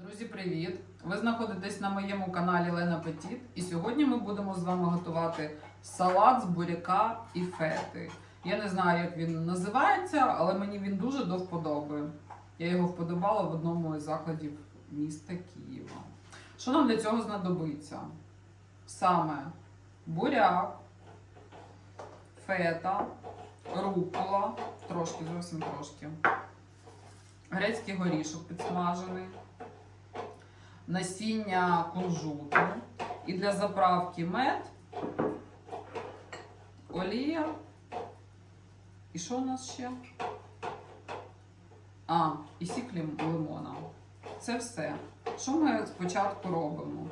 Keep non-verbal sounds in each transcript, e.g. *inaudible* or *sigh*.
Друзі, привіт! Ви знаходитесь на моєму каналі Лена Петіт, і сьогодні ми будемо з вами готувати салат з буряка і фети. Я не знаю, як він називається, але мені він дуже до вподоби. Я його вподобала в одному із закладів міста Києва. Що нам для цього знадобиться? Саме буряк, фета, рукола, трошки, зовсім трошки, грецький горішок підсмажений насіння кунжуту. І для заправки мед, олія. І що у нас ще? А, і сіклі лимона. Це все. Що ми спочатку робимо?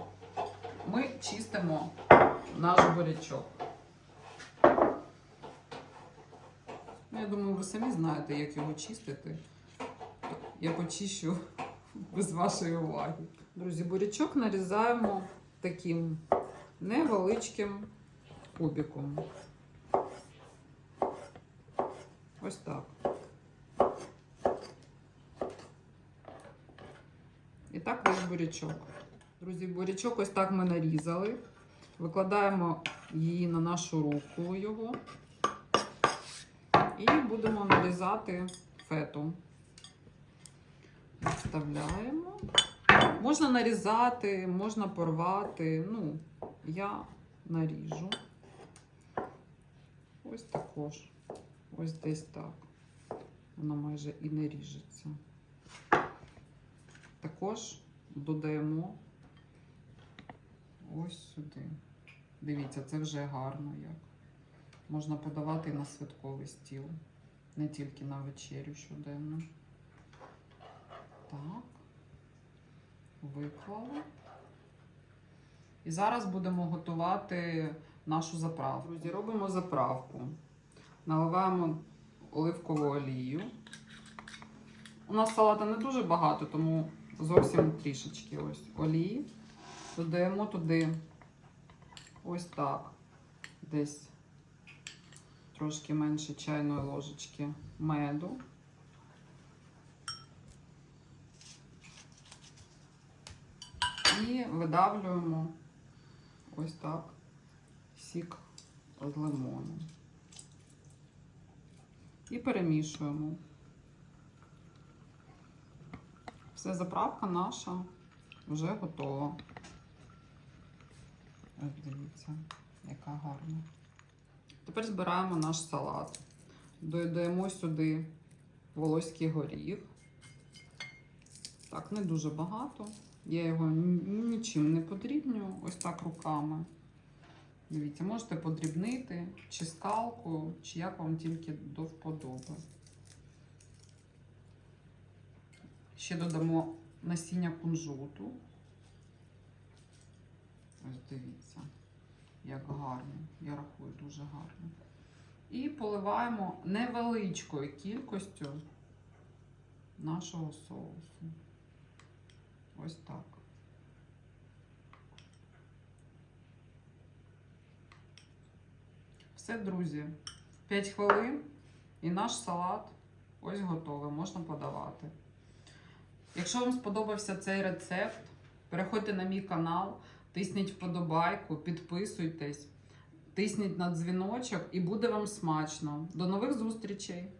Ми чистимо наш бурячок. Ну, я думаю, ви самі знаєте, як його чистити. Я почищу *laughs* без вашої уваги. Друзі, бурячок нарізаємо таким невеличким кубиком. Ось так. І так весь бурячок. Друзі, бурячок ось так ми нарізали. Викладаємо її на нашу руку його. І будемо нарізати фету. Вставляємо. Можна нарізати, можна порвати. Ну, я наріжу. Ось також. Ось десь так. Воно майже і не ріжеться. Також додаємо ось сюди. Дивіться, це вже гарно як. Можна подавати на святковий стіл, не тільки на вечерю щоденно. Так виклали. І зараз будемо готувати нашу заправку. Друзі, робимо заправку. Наливаємо оливкову олію. У нас салата не дуже багато, тому зовсім трішечки ось олії. Додаємо туди ось так, десь трошки менше чайної ложечки меду. І видавлюємо ось так сік з лимону. І перемішуємо. Все, заправка наша вже готова. Ось дивіться, яка гарна. Тепер збираємо наш салат. Додаємо сюди волоський горіх. Так, не дуже багато. Я його нічим не подрібню, ось так руками. Дивіться, можете подрібнити, чи скалку, чи як вам тільки до вподоби. Ще додамо насіння кунжуту. Ось дивіться, як гарно. Я рахую дуже гарно. І поливаємо невеличкою кількістю нашого соусу. Ось так. Все, друзі. 5 хвилин і наш салат ось готовий, можна подавати. Якщо вам сподобався цей рецепт, переходьте на мій канал, тисніть вподобайку, підписуйтесь, тисніть на дзвіночок і буде вам смачно. До нових зустрічей!